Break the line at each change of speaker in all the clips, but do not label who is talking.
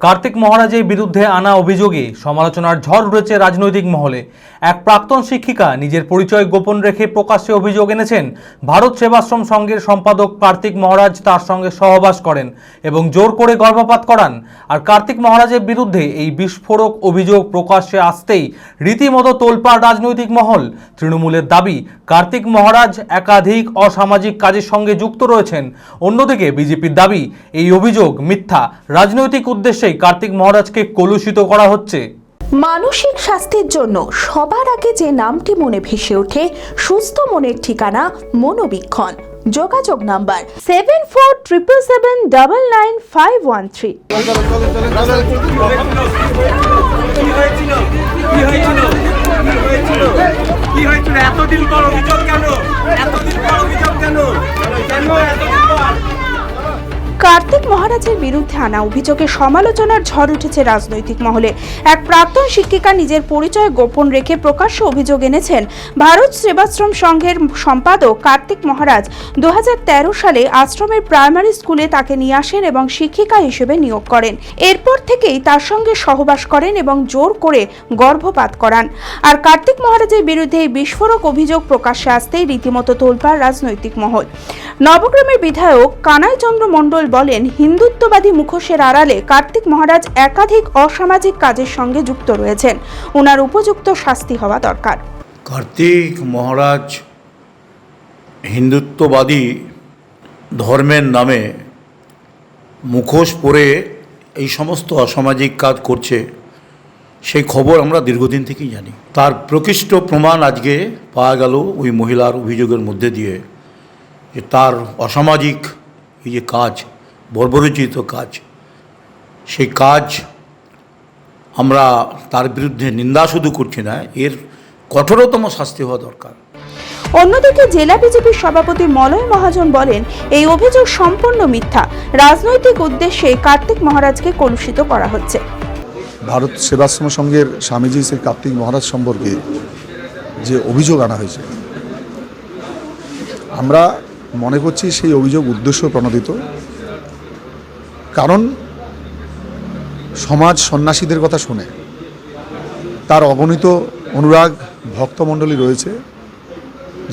কার্তিক মহারাজের বিরুদ্ধে আনা অভিযোগে সমালোচনার ঝড় উঠেছে রাজনৈতিক মহলে। এক প্রাক্তন শিক্ষিকা নিজের পরিচয় গোপন রেখে প্রকাশ্যে অভিযোগ এনেছেন, ভারত সেবাশ্রম সংঘের সম্পাদক কার্তিক মহারাজ তার সঙ্গে সহবাস করেন এবং জোর করে গর্ভপাত করান। আর কার্তিক মহারাজের বিরুদ্ধে এই বিস্ফোরক অভিযোগ প্রকাশ্যে আসতেই রীতিমতো তোলপাড় রাজনৈতিক মহল। তৃণমূলের দাবি, কার্তিক মহারাজ একাধিক অসামাজিক কাজের সঙ্গে যুক্ত রয়েছেন। অন্যদিকে বিজেপির দাবি, এই অভিযোগ মিথ্যা। রাজনৈতিক উদ্দেশ্যেই কার্তিক মহারাজকে কলুষিত করা হচ্ছে।
মানসিক স্বাস্থ্যের জন্য সবার আগে যে নামটি মনে ভেসে ওঠে, সুস্থ মনের ঠিকানা মনোবীক্ষণ। যোগাযোগ number seven four triple seven double nine five one three Kartik মহারাজের বিরুদ্ধে আনা অভিযোগে সমালোচনার ঝড় উঠেছে রাজনৈতিক মহলে। এক প্রাক্তন শিক্ষিকা নিজের পরিচয় গোপন রেখে প্রকাশ্য অভিযোগ এনেছেন। ভারত সেবাশ্রম সংঘের সম্পাদক কার্তিক মহারাজ দু সালে আশ্রমের প্রাইমারি স্কুলে তাকে নিয়ে আসেন এবং শিক্ষিকা হিসেবে নিয়োগ করেন। এরপর থেকেই তার সঙ্গে সহবাস করেন এবং জোর করে গর্ভপাত করান। আর কার্তিক মহারাজের বিরুদ্ধে এই বিস্ফোরক অভিযোগ প্রকাশ্যে আসতেই রীতিমতো তোলপাড় রাজনৈতিক মহল। নবগ্রামের বিধায়ক কানাই চন্দ্র মণ্ডল বলেন হিন্দুত্ববাদী মুখোশের আড়ালে কার্তিক মহারাজ একাধিক অসামাজিক কাজের সঙ্গে যুক্ত রয়েছেন। ওনার উপযুক্ত শাস্তি হওয়া দরকার।
কার্তিক মহারাজ হিন্দুত্ববাদী ধর্মের নামে মুখোশ পরে এই সমস্ত অসামাজিক কাজ করছে সেই খবর আমরা দীর্ঘদিন থেকেই জানি। তার প্রকৃষ্ট প্রমাণ আজকে পাওয়া গেল ওই মহিলার অভিযোগের মধ্যে দিয়ে যে তার অসামাজিক এই যে কাজ বর্বরচিত কাজ। সেই কাজ আমরা তার বিরুদ্ধে নিন্দা শুধু করছি না এর কঠোরতম শাস্তি হওয়া দরকার।
অন্যদিকে জেলা বিজেপির সভাপতি মলয় মহাজন বলেন এই অভিযোগ সম্পূর্ণ মিথ্যা। রাজনৈতিক উদ্দেশ্যে কার্তিক মহারাজকে কলুষিত করা হচ্ছে।
ভারত সেবাশ্রম সংঘের স্বামীজি শ্রী কার্তিক মহারাজ সম্পর্কে যে অভিযোগ আনা হয়েছে আমরা মনে করছি সেই অভিযোগ উদ্দেশ্য প্রণোদিত। কারণ সমাজ সন্ন্যাসীদের কথা শুনে তার অগণিত অনুরাগ ভক্তমণ্ডলী রয়েছে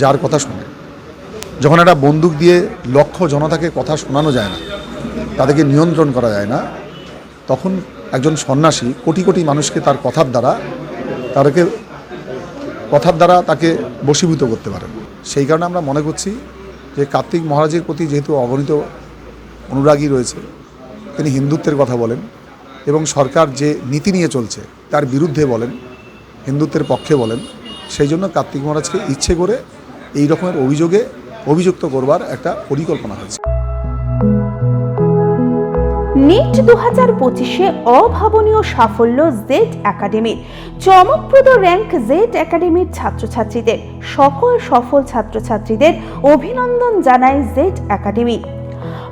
যার কথা শুনে। যখন একটা বন্দুক দিয়ে লক্ষ জনতাকে কথা শোনানো যায় না, তাদেরকে নিয়ন্ত্রণ করা যায় না, তখন একজন সন্ন্যাসী কোটি কোটি মানুষকে তার কথার দ্বারা, তাদেরকে কথার দ্বারা তাকে বশীভূত করতে পারেন সেই কারণে আমরা মনে করছি যে কার্তিক মহারাজের প্রতি যেহেতু অগণিত অনুরাগী রয়েছে তিনি হিন্দুত্বের কথা বলেন এবং সরকার যে নীতি নিয়ে চলছে তার বিরুদ্ধে বলেন, হিন্দুত্বের পক্ষে বলেন, সেই জন্য কার্তিক মহারাজকে ইচ্ছে করে এই রকমের অভিযোগে অভিযুক্ত করবার একটা পরিকল্পনা হয়েছে।
নিট দু হাজার পঁচিশে অভাবনীয় সাফল্য জেড একাডেমির চমকপ্রদ র্যাঙ্ক জেড একাডেমির ছাত্রছাত্রীদের, সকল সফল ছাত্রছাত্রীদের অভিনন্দন জানায় জেড একাডেমি